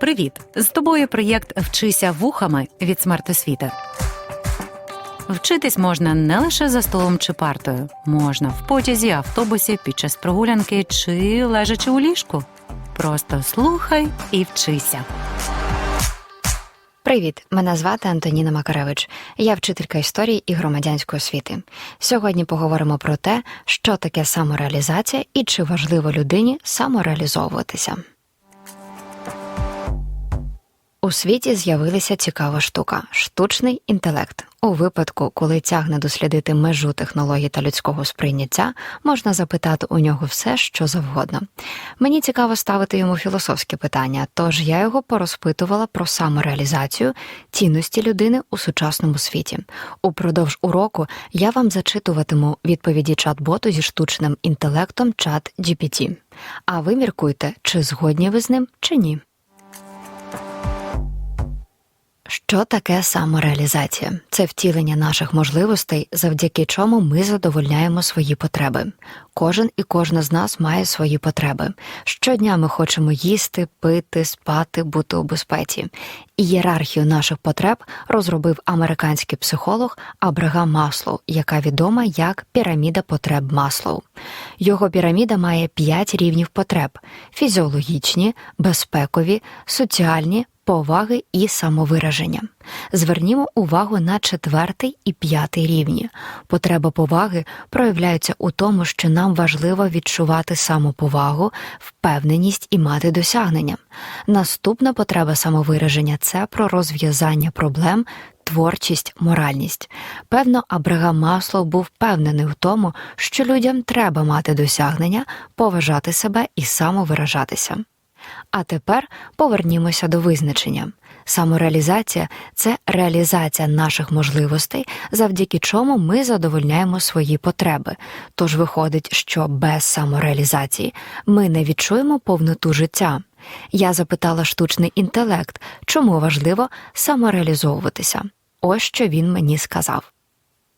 Привіт! З тобою проєкт Вчися вухами від смертосвіти. Вчитись можна не лише за столом чи партою, можна в потязі, автобусі, під час прогулянки чи лежачи у ліжку. Просто слухай і вчися. Привіт, мене звати Антоніна Макаревич. Я вчителька історії і громадянської освіти. Сьогодні поговоримо про те, що таке самореалізація і чи важливо людині самореалізовуватися. У світі з'явилася цікава штука штучний інтелект. У випадку, коли тягне дослідити межу технологій та людського сприйняття, можна запитати у нього все, що завгодно. Мені цікаво ставити йому філософське питання, тож я його порозпитувала про самореалізацію цінності людини у сучасному світі. Упродовж уроку я вам зачитуватиму відповіді чат-боту зі штучним інтелектом чат GPT. А ви міркуйте, чи згодні ви з ним, чи ні. Що таке самореалізація? Це втілення наших можливостей, завдяки чому ми задовольняємо свої потреби. Кожен і кожна з нас має свої потреби. Щодня ми хочемо їсти, пити, спати, бути у безпеці. Ієрархію наших потреб розробив американський психолог Абрагам Маслоу, яка відома як піраміда потреб Маслоу. Його піраміда має п'ять рівнів потреб: фізіологічні, безпекові, соціальні поваги і самовираження. Звернімо увагу на четвертий і п'ятий рівні. Потреба поваги проявляється у тому, що нам важливо відчувати самоповагу, впевненість і мати досягнення. Наступна потреба самовираження це про розв'язання проблем. Творчість, моральність. Певно, Абрагам Маслов був впевнений в тому, що людям треба мати досягнення, поважати себе і самовиражатися. А тепер повернімося до визначення. Самореалізація це реалізація наших можливостей, завдяки чому ми задовольняємо свої потреби. Тож виходить, що без самореалізації ми не відчуємо повноту життя. Я запитала штучний інтелект, чому важливо самореалізовуватися. Ось що він мені сказав.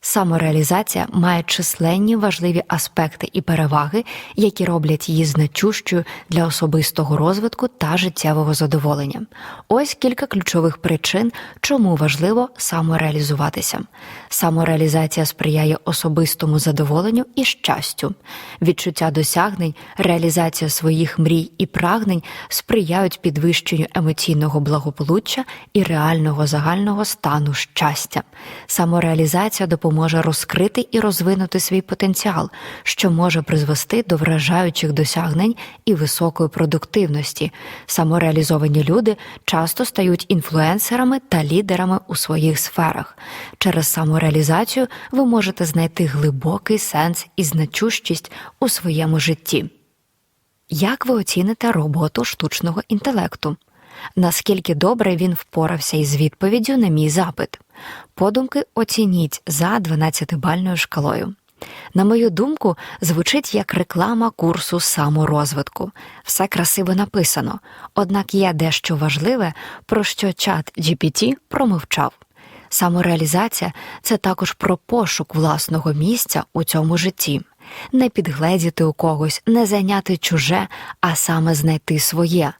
Самореалізація має численні важливі аспекти і переваги, які роблять її значущою для особистого розвитку та життєвого задоволення. Ось кілька ключових причин, чому важливо самореалізуватися. Самореалізація сприяє особистому задоволенню і щастю. Відчуття досягнень, реалізація своїх мрій і прагнень сприяють підвищенню емоційного благополуччя і реального загального стану щастя. Самореалізація допомагає допоможе розкрити і розвинути свій потенціал, що може призвести до вражаючих досягнень і високої продуктивності. Самореалізовані люди часто стають інфлюенсерами та лідерами у своїх сферах. Через самореалізацію ви можете знайти глибокий сенс і значущість у своєму житті. Як ви оціните роботу штучного інтелекту? Наскільки добре він впорався із відповіддю на мій запит? Подумки оцініть за 12-бальною шкалою. На мою думку, звучить як реклама курсу саморозвитку. Все красиво написано, однак є дещо важливе, про що чат GPT промовчав. Самореалізація це також про пошук власного місця у цьому житті, не підгледіти у когось, не зайняти чуже, а саме знайти своє.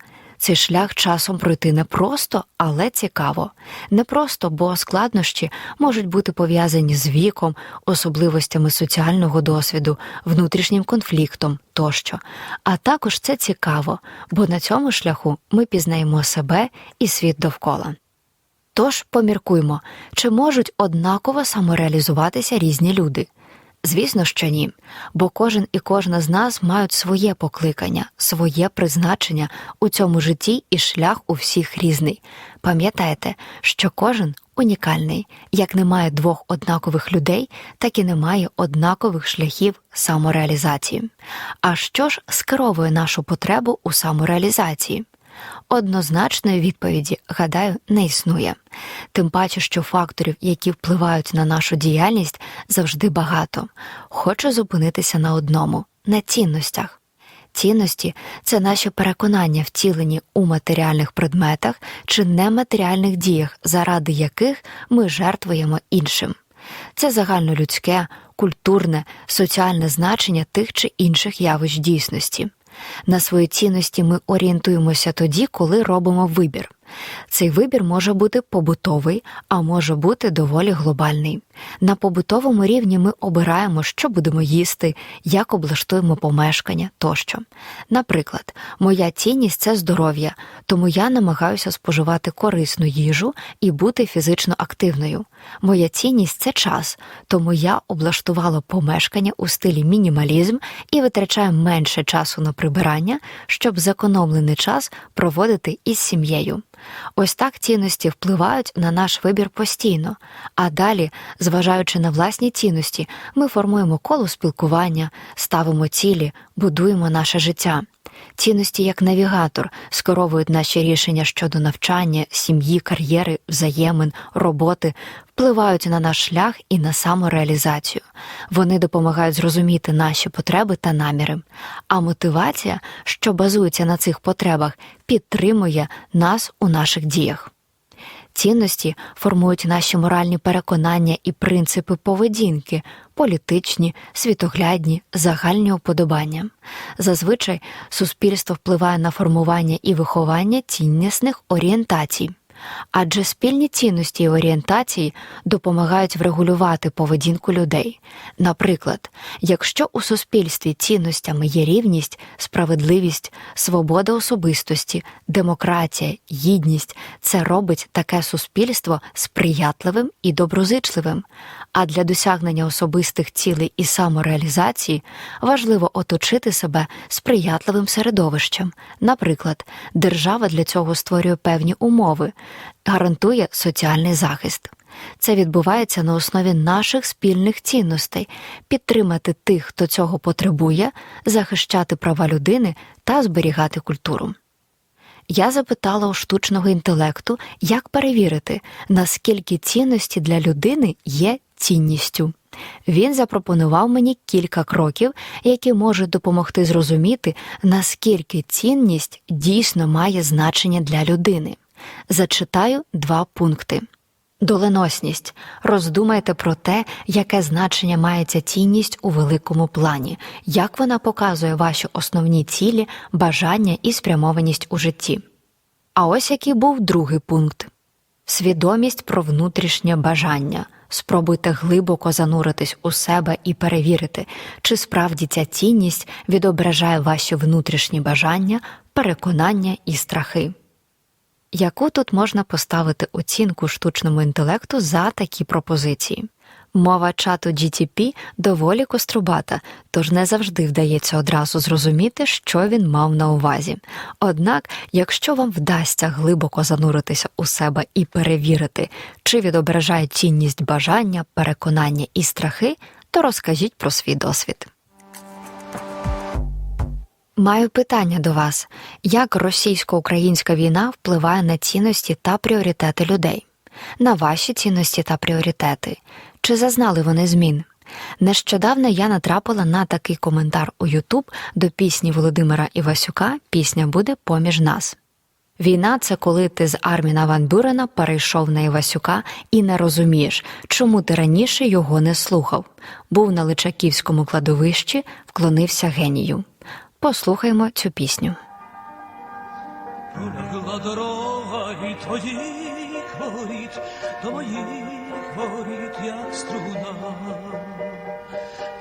Цей шлях часом пройти непросто, але цікаво. Непросто, бо складнощі можуть бути пов'язані з віком, особливостями соціального досвіду, внутрішнім конфліктом тощо. А також це цікаво, бо на цьому шляху ми пізнаємо себе і світ довкола. Тож поміркуймо, чи можуть однаково самореалізуватися різні люди. Звісно, що ні, бо кожен і кожна з нас мають своє покликання, своє призначення у цьому житті і шлях у всіх різний. Пам'ятайте, що кожен унікальний, як немає двох однакових людей, так і немає однакових шляхів самореалізації. А що ж скеровує нашу потребу у самореалізації? Однозначної відповіді, гадаю, не існує. Тим паче, що факторів, які впливають на нашу діяльність, завжди багато. Хочу зупинитися на одному на цінностях. Цінності це наші переконання, втілені у матеріальних предметах чи нематеріальних діях, заради яких ми жертвуємо іншим. Це загальнолюдське, культурне, соціальне значення тих чи інших явищ дійсності. На свої цінності ми орієнтуємося тоді, коли робимо вибір. Цей вибір може бути побутовий, а може бути доволі глобальний. На побутовому рівні ми обираємо, що будемо їсти, як облаштуємо помешкання тощо. Наприклад, моя цінність це здоров'я, тому я намагаюся споживати корисну їжу і бути фізично активною. Моя цінність це час, тому я облаштувала помешкання у стилі мінімалізм і витрачаю менше часу на прибирання, щоб зекономлений час проводити із сім'єю. Ось так цінності впливають на наш вибір постійно, а далі, зважаючи на власні цінності, ми формуємо коло спілкування, ставимо цілі, будуємо наше життя. Цінності як навігатор скеровують наші рішення щодо навчання, сім'ї, кар'єри, взаємин, роботи, впливають на наш шлях і на самореалізацію. Вони допомагають зрозуміти наші потреби та наміри. А мотивація, що базується на цих потребах, підтримує нас у наших діях. Цінності формують наші моральні переконання і принципи поведінки, політичні, світоглядні, загальні уподобання. Зазвичай суспільство впливає на формування і виховання ціннісних орієнтацій. Адже спільні цінності і орієнтації допомагають врегулювати поведінку людей. Наприклад, якщо у суспільстві цінностями є рівність, справедливість, свобода особистості, демократія, гідність, це робить таке суспільство сприятливим і доброзичливим. А для досягнення особистих цілей і самореалізації важливо оточити себе сприятливим середовищем. Наприклад, держава для цього створює певні умови, гарантує соціальний захист. Це відбувається на основі наших спільних цінностей підтримати тих, хто цього потребує, захищати права людини та зберігати культуру. Я запитала у штучного інтелекту, як перевірити, наскільки цінності для людини є цінністю. Він запропонував мені кілька кроків, які можуть допомогти зрозуміти, наскільки цінність дійсно має значення для людини. Зачитаю два пункти. Доленосність. Роздумайте про те, яке значення має ця цінність у великому плані, як вона показує ваші основні цілі, бажання і спрямованість у житті. А ось який був другий пункт свідомість про внутрішнє бажання. Спробуйте глибоко зануритись у себе і перевірити, чи справді ця цінність відображає ваші внутрішні бажання, переконання і страхи. Яку тут можна поставити оцінку штучному інтелекту за такі пропозиції? Мова чату GTP доволі кострубата, тож не завжди вдається одразу зрозуміти, що він мав на увазі. Однак, якщо вам вдасться глибоко зануритися у себе і перевірити, чи відображає цінність бажання, переконання і страхи, то розкажіть про свій досвід. Маю питання до вас: як російсько-українська війна впливає на цінності та пріоритети людей, на ваші цінності та пріоритети? Чи зазнали вони змін? Нещодавно я натрапила на такий коментар у Ютуб до пісні Володимира Івасюка Пісня буде поміж нас. Війна це коли ти з Арміна Ван Бюрена перейшов на Івасюка і не розумієш, чому ти раніше його не слухав. Був на Личаківському кладовищі, вклонився генію. Послухаймо цю пісню. Пролягла дорога від твоїх воріт до моїх воріт, як струна.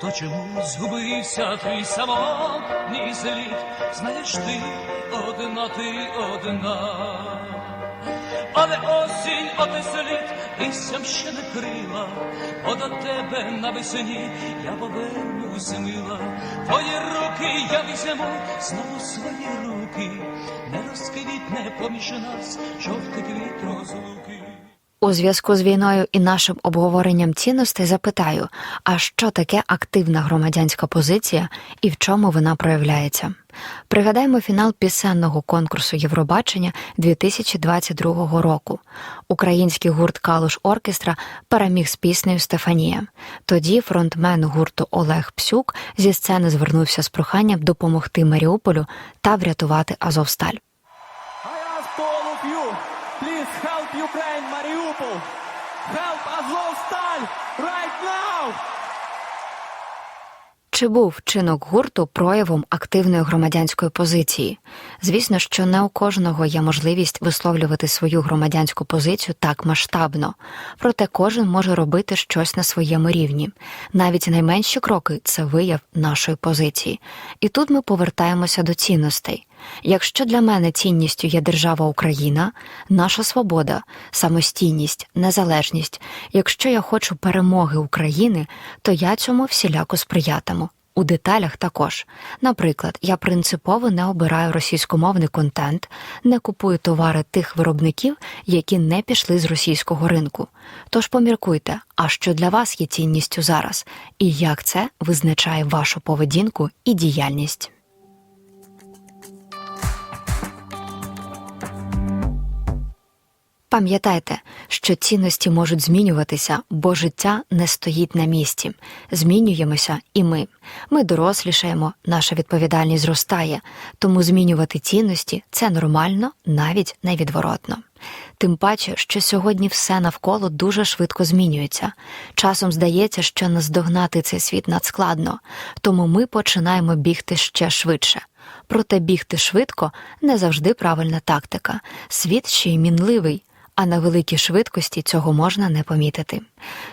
То чому згубився твій самотній слід? Знаєш ти одна, ти одна. Але осінь оте листям ще не крила, бо до тебе навесні я повернусь мила. Твої руки я візьму, знову свої руки, не розквітне поміж нас. У зв'язку з війною і нашим обговоренням цінностей запитаю, а що таке активна громадянська позиція і в чому вона проявляється? Пригадаймо фінал пісенного конкурсу Євробачення 2022 року. Український гурт Калуш Оркестра переміг з піснею Стефанія. Тоді фронтмен гурту Олег Псюк зі сцени звернувся з проханням допомогти Маріуполю та врятувати Азовсталь. Help Azovstal right now. Чи був вчинок гурту проявом активної громадянської позиції? Звісно, що не у кожного є можливість висловлювати свою громадянську позицію так масштабно, проте кожен може робити щось на своєму рівні. Навіть найменші кроки це вияв нашої позиції. І тут ми повертаємося до цінностей. Якщо для мене цінністю є держава Україна, наша свобода, самостійність, незалежність, якщо я хочу перемоги України, то я цьому всіляко сприятиму. У деталях також. Наприклад, я принципово не обираю російськомовний контент, не купую товари тих виробників, які не пішли з російського ринку. Тож поміркуйте, а що для вас є цінністю зараз, і як це визначає вашу поведінку і діяльність. Пам'ятайте, що цінності можуть змінюватися, бо життя не стоїть на місці. Змінюємося і ми. Ми дорослішаємо, наша відповідальність зростає, тому змінювати цінності це нормально, навіть невідворотно. Тим паче, що сьогодні все навколо дуже швидко змінюється. Часом здається, що наздогнати цей світ надскладно, тому ми починаємо бігти ще швидше. Проте бігти швидко не завжди правильна тактика. Світ ще й мінливий, а на великій швидкості цього можна не помітити.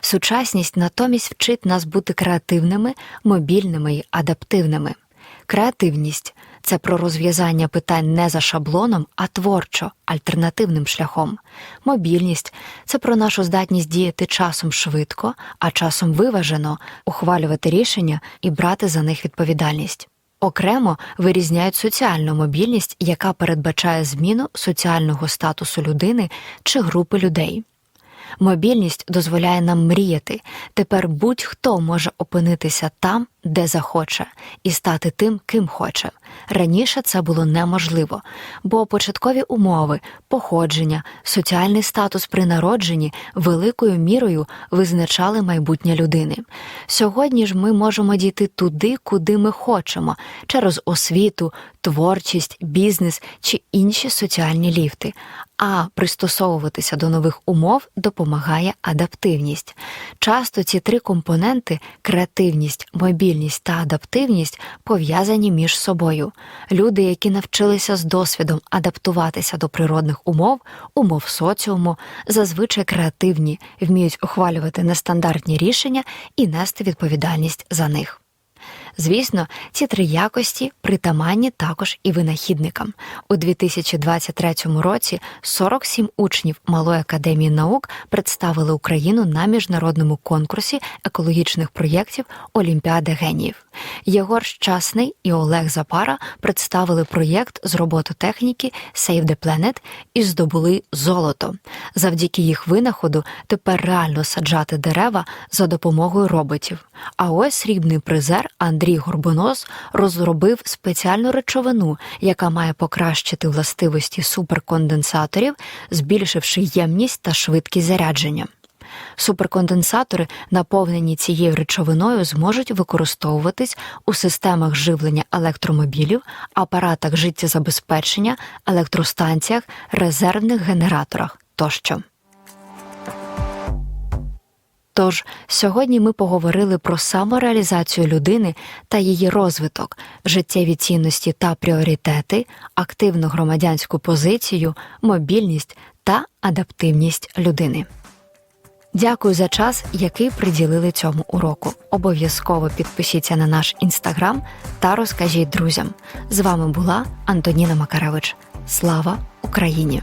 Сучасність натомість вчить нас бути креативними, мобільними й адаптивними. Креативність це про розв'язання питань не за шаблоном, а творчо, альтернативним шляхом. Мобільність це про нашу здатність діяти часом швидко, а часом виважено, ухвалювати рішення і брати за них відповідальність. Окремо вирізняють соціальну мобільність, яка передбачає зміну соціального статусу людини чи групи людей. Мобільність дозволяє нам мріяти. Тепер будь-хто може опинитися там, де захоче, і стати тим, ким хоче. Раніше це було неможливо, бо початкові умови, походження, соціальний статус при народженні великою мірою визначали майбутнє людини. Сьогодні ж ми можемо дійти туди, куди ми хочемо, через освіту, творчість, бізнес чи інші соціальні ліфти. А пристосовуватися до нових умов допомагає адаптивність. Часто ці три компоненти креативність, мобільність та адаптивність пов'язані між собою. Люди, які навчилися з досвідом адаптуватися до природних умов, умов соціуму, зазвичай креативні, вміють ухвалювати нестандартні рішення і нести відповідальність за них. Звісно, ці три якості притаманні також і винахідникам. У 2023 році 47 учнів Малої академії наук представили Україну на міжнародному конкурсі екологічних проєктів Олімпіада геніїв. Єгор Щасний і Олег Запара представили проєкт з робототехніки Save the Planet і здобули золото. Завдяки їх винаходу тепер реально саджати дерева за допомогою роботів. А ось срібний призер Андрій Горбонос розробив спеціальну речовину, яка має покращити властивості суперконденсаторів, збільшивши ємність та швидкість зарядження. Суперконденсатори, наповнені цією речовиною, зможуть використовуватись у системах живлення електромобілів, апаратах життєзабезпечення, електростанціях, резервних генераторах тощо. Тож сьогодні ми поговорили про самореалізацію людини та її розвиток, життєві цінності та пріоритети, активну громадянську позицію, мобільність та адаптивність людини. Дякую за час, який приділили цьому уроку. Обов'язково підпишіться на наш інстаграм та розкажіть друзям. З вами була Антоніна Макаревич. Слава Україні!